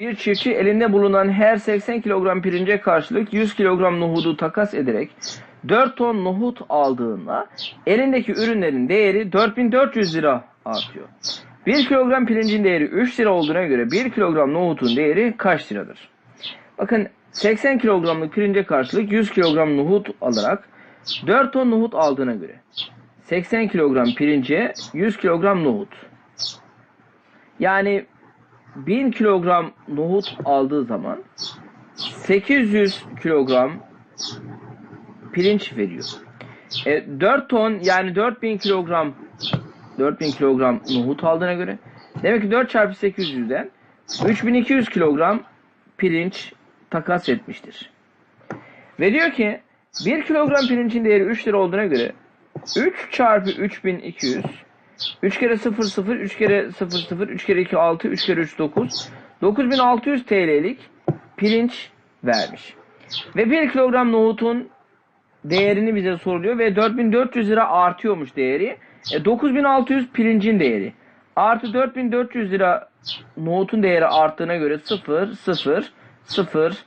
Bir çiftçi elinde bulunan her 80 kilogram pirince karşılık 100 kilogram nohudu takas ederek 4 ton nohut aldığında elindeki ürünlerin değeri 4400 lira artıyor. 1 kilogram pirincin değeri 3 lira olduğuna göre 1 kilogram nohutun değeri kaç liradır? Bakın 80 kilogramlık pirince karşılık 100 kilogram nohut alarak 4 ton nohut aldığına göre 80 kilogram pirince 100 kilogram nohut. Yani 1000 kilogram nohut aldığı zaman 800 kilogram pirinç veriyor. E, 4 ton yani 4000 kilogram 4000 kilogram nohut aldığına göre demek ki 4 çarpı 800'den 3200 kilogram pirinç takas etmiştir. Ve diyor ki 1 kilogram pirincin değeri 3 lira olduğuna göre 3 çarpı 3200 3 kere 0 0 3 kere 0 0 3 kere 2 6 3 kere 3 9 9600 TL'lik pirinç vermiş. Ve 1 kilogram nohutun değerini bize soruluyor ve 4400 lira artıyormuş değeri. E, 9600 pirincin değeri. Artı 4400 lira nohutun değeri arttığına göre 0 0 0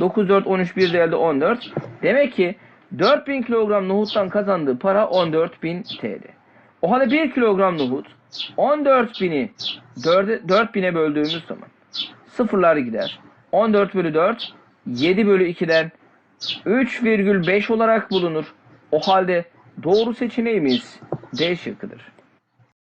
9 4 13 1 değerde 14. Demek ki 4000 kilogram nohuttan kazandığı para 14000 TL. O halde 1 kilogram nohut 14.000'i 4'e 4000'e böldüğümüz zaman sıfırlar gider. 14 bölü 4 7 bölü 2'den 3,5 olarak bulunur. O halde doğru seçeneğimiz D şıkkıdır.